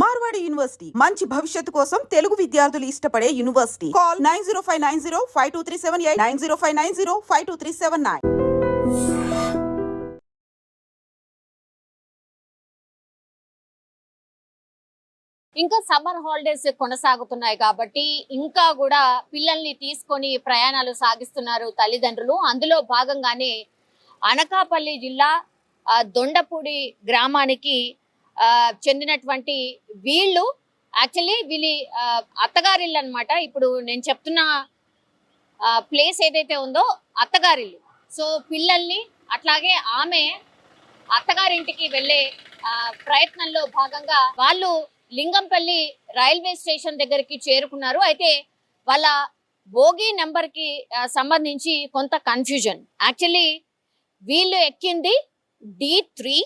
Marwadi university. మంచి భవిష్యత్తు కోసం తెలుగు విద్యార్థులు ఇష్టపడే university. Call nine zero five nine zero five two three seven eight nine zero five nine zero five two three seven nine. ఇంకా summer holidays కొనసాగుతున్నాయి కాబట్టి ఇంకా కూడా పిల్లల్ని తీసుకొని ప్రయాణాలు సాగిస్తున్నారు తల్లిదండ్రులు. అందులో భాగంగానే అనకాపల్లి జిల్లా దొండపూడి గ్రామానికి చెందినటువంటి వీళ్ళు యాక్చువల్లీ వీళ్ళ అత్తగారిల్లు అనమాట ఇప్పుడు నేను చెప్తున్న ప్లేస్ ఏదైతే ఉందో అత్తగారిల్లు సో పిల్లల్ని అట్లాగే ఆమె అత్తగారింటికి వెళ్ళే ప్రయత్నంలో భాగంగా వాళ్ళు లింగంపల్లి రైల్వే స్టేషన్ దగ్గరికి చేరుకున్నారు. అయితే వాళ్ళ భోగి నెంబర్కి సంబంధించి కొంత కన్ఫ్యూజన్. యాక్చువల్లీ వీళ్ళు ఎక్కింది డి త్రీ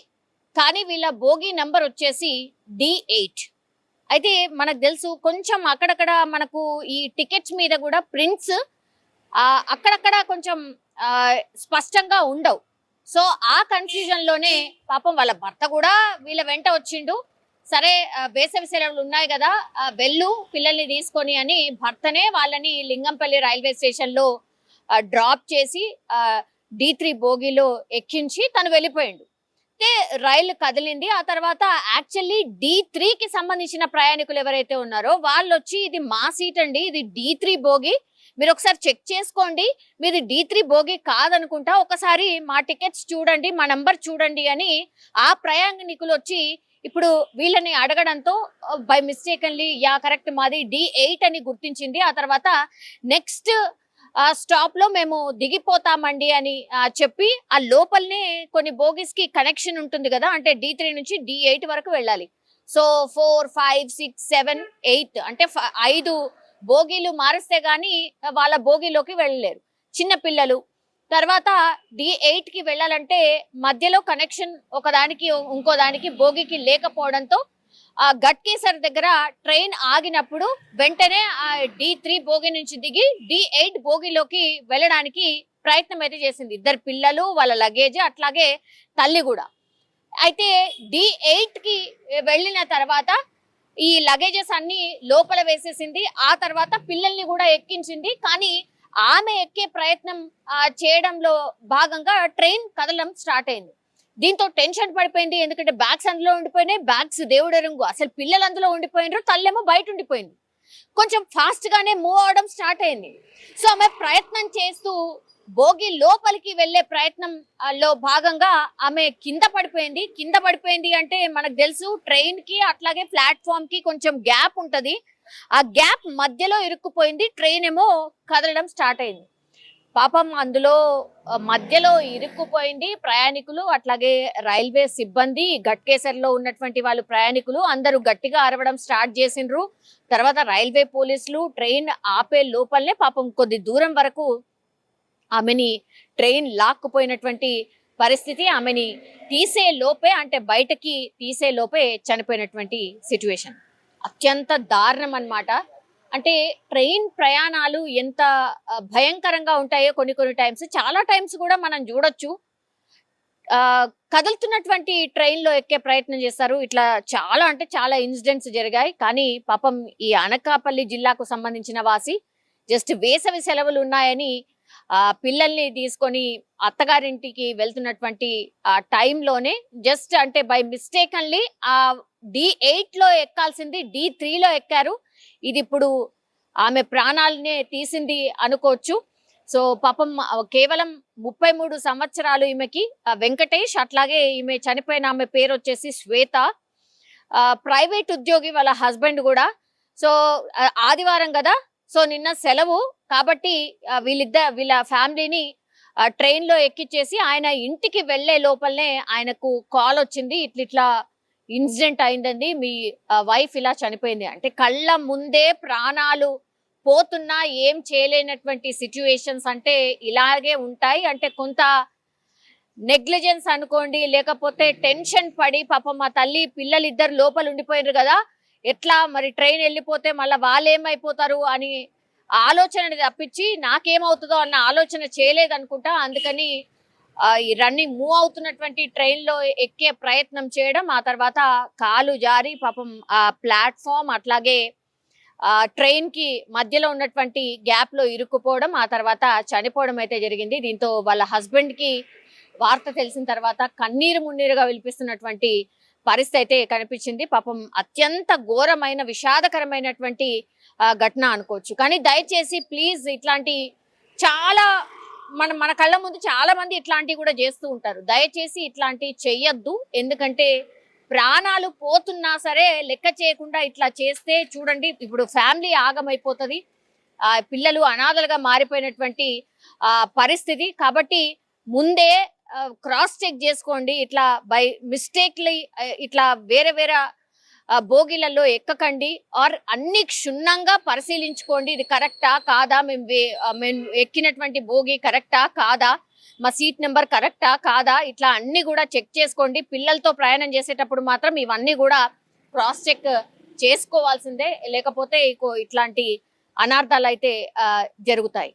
కానీ వీళ్ళ బోగి నెంబర్ వచ్చేసి డి ఎయిట్. అయితే మనకు తెలుసు కొంచెం అక్కడక్కడ మనకు ఈ టికెట్స్ మీద కూడా ప్రింట్స్ అక్కడక్కడ కొంచెం స్పష్టంగా ఉండవు. సో ఆ కన్ఫ్యూజన్లోనే పాపం వాళ్ళ భర్త కూడా వీళ్ళ వెంట వచ్చిండు. సరే వేసవి సెలవులు ఉన్నాయి కదా వెళ్ళు పిల్లల్ని తీసుకొని అని భర్తనే వాళ్ళని లింగంపల్లి రైల్వే స్టేషన్లో డ్రాప్ చేసి డి త్రీ బోగిలో ఎక్కించి తను వెళ్ళిపోయిండు. అయితే రైలు కదిలింది. ఆ తర్వాత యాక్చువల్లీ డి కి సంబంధించిన ప్రయాణికులు ఎవరైతే ఉన్నారో వాళ్ళు వచ్చి ఇది మా సీట్ అండి ఇది డి త్రీ బోగి. మీరు ఒకసారి చెక్ చేసుకోండి. మీది డి త్రీ బోగి కాదనుకుంటా ఒకసారి మా టికెట్స్ చూడండి మా నంబర్ చూడండి అని ఆ ప్రయాణికులు వచ్చి ఇప్పుడు వీళ్ళని అడగడంతో బై మిస్టేకన్లీ యా కరెక్ట్ మాది డి ఎయిట్ అని గుర్తించింది. ఆ తర్వాత నెక్స్ట్ స్టాప్లో మేము దిగిపోతామండి అని చెప్పి ఆ లోపలనే కొన్ని బోగిస్కి కనెక్షన్ ఉంటుంది కదా అంటే డి త్రీ నుంచి డి ఎయిట్ వరకు వెళ్ళాలి. So four five six seven eight అంటే ఐదు బోగీలు మారిస్తే గానీ వాళ్ళ బోగీలోకి వెళ్ళలేరు. చిన్న పిల్లలు. తర్వాత డి ఎయిట్కి వెళ్ళాలంటే మధ్యలో కనెక్షన్ ఒకదానికి ఇంకో దానికి బోగికి లేకపోవడంతో ఆ గట్కేసర్ దగ్గర ట్రైన్ ఆగినప్పుడు వెంటనే ఆ డి త్రీ బోగి నుంచి దిగి డి ఎయిట్ బోగిలోకి వెళ్ళడానికి ప్రయత్నం అయితే చేసింది. ఇద్దరు పిల్లలు వాళ్ళ లగేజ్ అట్లాగే తల్లి కూడా. అయితే డి ఎయిట్కి వెళ్ళిన తర్వాత ఈ లగేజెస్ అన్ని లోపల వేసేసింది. ఆ తర్వాత పిల్లల్ని కూడా ఎక్కించింది. కానీ ఆమె ఎక్కే ప్రయత్నం చేయడంలో భాగంగా ట్రైన్ కదలడం స్టార్ట్ అయింది. దీంతో టెన్షన్ పడిపోయింది. ఎందుకంటే బ్యాగ్స్ అందులో ఉండిపోయినాయి. బ్యాగ్స్ దేవుడు రంగు అసలు పిల్లలు అందులో ఉండిపోయినారు తల్లేమో బయట ఉండిపోయింది. కొంచెం ఫాస్ట్ గానే మూవ్ అవడం స్టార్ట్ అయింది. సో ఆమె ప్రయత్నం చేస్తూ భోగి లోపలికి వెళ్ళే ప్రయత్నం లో భాగంగా ఆమె కింద పడిపోయింది. కింద పడిపోయింది అంటే మనకు తెలుసు ట్రైన్కి అట్లాగే ప్లాట్ఫామ్కి కొంచెం గ్యాప్ ఉంటది. ఆ గ్యాప్ మధ్యలో ఇరుక్కుపోయింది. ట్రైన్ ఏమో కదలడం స్టార్ట్ అయింది. పాపం అందులో మధ్యలో ఇరుక్కుపోయింది ప్రయాణికులు అట్లాగే రైల్వే సిబ్బంది గట్కేసర్లో ఉన్నటువంటి వాళ్ళు ప్రయాణికులు అందరూ గట్టిగా అరవడం స్టార్ట్ చేసిండ్రు. తర్వాత రైల్వే పోలీసులు ట్రైన్ ఆపే లోపలనే పాపం కొద్ది దూరం వరకు ఆమెని ట్రైన్ లాక్కుపోయినటువంటి పరిస్థితి ఆమెని తీసే లోపే అంటే బయటకి తీసే లోపే చనిపోయినటువంటి సిచ్యువేషన్ అత్యంత దారుణం అన్నమాట అంటే ట్రైన్ ప్రయాణాలు ఎంత భయంకరంగా ఉంటాయో కొన్ని కొన్ని టైమ్స్. చాలా టైమ్స్ కూడా మనం చూడొచ్చు. కదులుతున్నటువంటి ట్రైన్లో ఎక్కే ప్రయత్నం చేస్తారు. ఇట్లా చాలా అంటే చాలా ఇన్సిడెంట్స్ జరిగాయి. కానీ పాపం ఈ అనకాపల్లి జిల్లాకు సంబంధించిన వాసి జస్ట్ వేసవి సెలవులు ఉన్నాయని ఆ పిల్లల్ని తీసుకొని అత్తగారింటికి వెళ్తున్నటువంటి ఆ టైంలోనే జస్ట్ అంటే బై మిస్టేకన్లీ ఆ డి ఎయిట్లో ఎక్కాల్సింది డి త్రీలో ఎక్కారు. ఇది ఇప్పుడు ఆమె ప్రాణాలనే తీసింది అనుకోవచ్చు. సో పాపం కేవలం ముప్పై మూడు సంవత్సరాలు ఈమెకి వెంకటేష్ అట్లాగే ఈమె చనిపోయిన ఆమె పేరు వచ్చేసి శ్వేత. ప్రైవేట్ ఉద్యోగి వాళ్ళ హస్బెండ్ కూడా. సో ఆదివారం కదా సో నిన్న సెలవు కాబట్టి ఆ, వీళ్ళిద్ద వీళ్ళ ఫ్యామిలీని ట్రైన్లో ఎక్కిచ్చేసి ఆయన ఇంటికి వెళ్ళే లోపలనే ఆయనకు కాల్ వచ్చింది. ఇట్లా ఇట్లా ఇన్సిడెంట్ అయిందండి. మీ వైఫ్ ఇలా చనిపోయింది. అంటే కళ్ళ ముందే ప్రాణాలు పోతున్నా ఏం చేయలేనటువంటి సిచ్యువేషన్స్ అంటే ఇలాగే ఉంటాయి. అంటే కొంత నెగ్లిజెన్స్ అనుకోండి లేకపోతే టెన్షన్ పడి పాపం మా తల్లి పిల్లలు ఇద్దరు లోపల ఉండిపోయారు కదా. ఎట్లా మరి ట్రైన్ వెళ్ళిపోతే మళ్ళీ వాళ్ళు ఏమైపోతారు అని ఆలోచన తప్పించి నాకేమవుతుందో అన్న ఆలోచన చేయలేదనుకుంటా. అందుకని రన్నింగ్ మూవ్ అవుతున్నటువంటి ట్రైన్లో ఎక్కే ప్రయత్నం చేయడం ఆ తర్వాత కాలు జారి పాపం ఆ ప్లాట్ఫామ్ అట్లాగే ఆ ట్రైన్కి మధ్యలో ఉన్నటువంటి గ్యాప్లో ఇరుక్కుపోవడం ఆ తర్వాత చనిపోవడం అయితే జరిగింది. దీంతో వాళ్ళ హస్బెండ్కి వార్త తెలిసిన తర్వాత కన్నీరు మున్నీరుగా విలిపిస్తున్నటువంటి పరిస్థితి అయితే కనిపించింది. పాపం అత్యంత ఘోరమైన విషాదకరమైనటువంటి ఘటన అనుకోవచ్చు. కానీ దయచేసి ప్లీజ్ ఇట్లాంటి చాలా మన మన కళ్ళ ముందు చాలా మంది ఇట్లాంటివి కూడా చేస్తూ ఉంటారు. దయచేసి ఇట్లాంటివి చెయ్యొద్దు. ఎందుకంటే ప్రాణాలు పోతున్నా సరే లెక్క చేయకుండా ఇట్లా చేస్తే చూడండి ఇప్పుడు ఫ్యామిలీ ఆగమైపోతుంది. ఆ పిల్లలు అనాథలుగా మారిపోయినటువంటి ఆ పరిస్థితి. కాబట్టి ముందే క్రాస్ చెక్ చేసుకోండి. ఇట్లా బై మిస్టేక్లీ ఇట్లా వేరే వేరే బోగీలలో ఎక్కకండి. ఆర్ అన్ని క్షుణ్ణంగా పరిశీలించుకోండి. ఇది కరెక్టా? కాదా? మేము వే- మేము ఎక్కినటువంటి బోగి కరెక్టా? కాదా? మా సీట్ నెంబర్ కరెక్టా? కాదా? ఇట్లా అన్ని కూడా చెక్ చేసుకోండి. పిల్లలతో ప్రయాణం చేసేటప్పుడు మాత్రం ఇవన్నీ కూడా క్రాస్ చెక్ చేసుకోవాల్సిందే. లేకపోతే ఇట్లాంటి అనార్థాలు అయితే జరుగుతాయి.